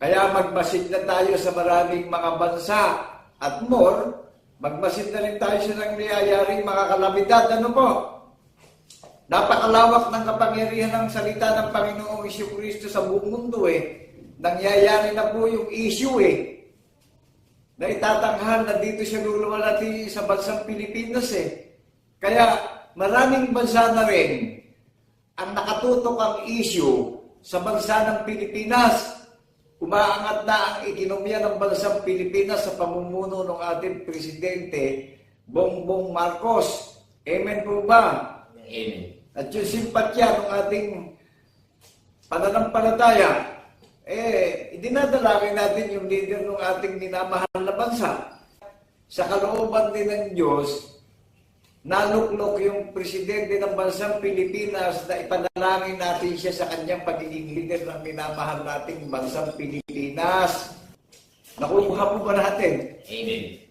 Kaya magmasid na tayo sa maraming mga bansa at more, magmasid na rin tayo sa nangyayaring mga kalamidad. Ano po? Napakalawak ng kapangyarihan ng salita ng Panginoong Isyong Kristo sa buong mundo eh. Nangyayari na po yung issue eh. Na itatanghal na dito siya lulumalati sa bansang Pilipinas eh. Kaya maraming bansa na rin ang nakatutok ang issue sa bansa ng Pilipinas. Umaangat na ang ekonomiya ng bansang Pilipinas sa pamumuno ng ating Presidente Bongbong Marcos. Amen po ba? Amen. At yung simpatya ng ating pananampalataya, eh, idinadalangin natin yung leader ng ating minamahal na bansa. Sa kalooban din ng Diyos, naluklok yung presidente ng bansang Pilipinas na ipanalangin natin siya sa kanyang pagiging leader ng minamahal nating bansang Pilipinas. Nakuha po ba natin? Amen.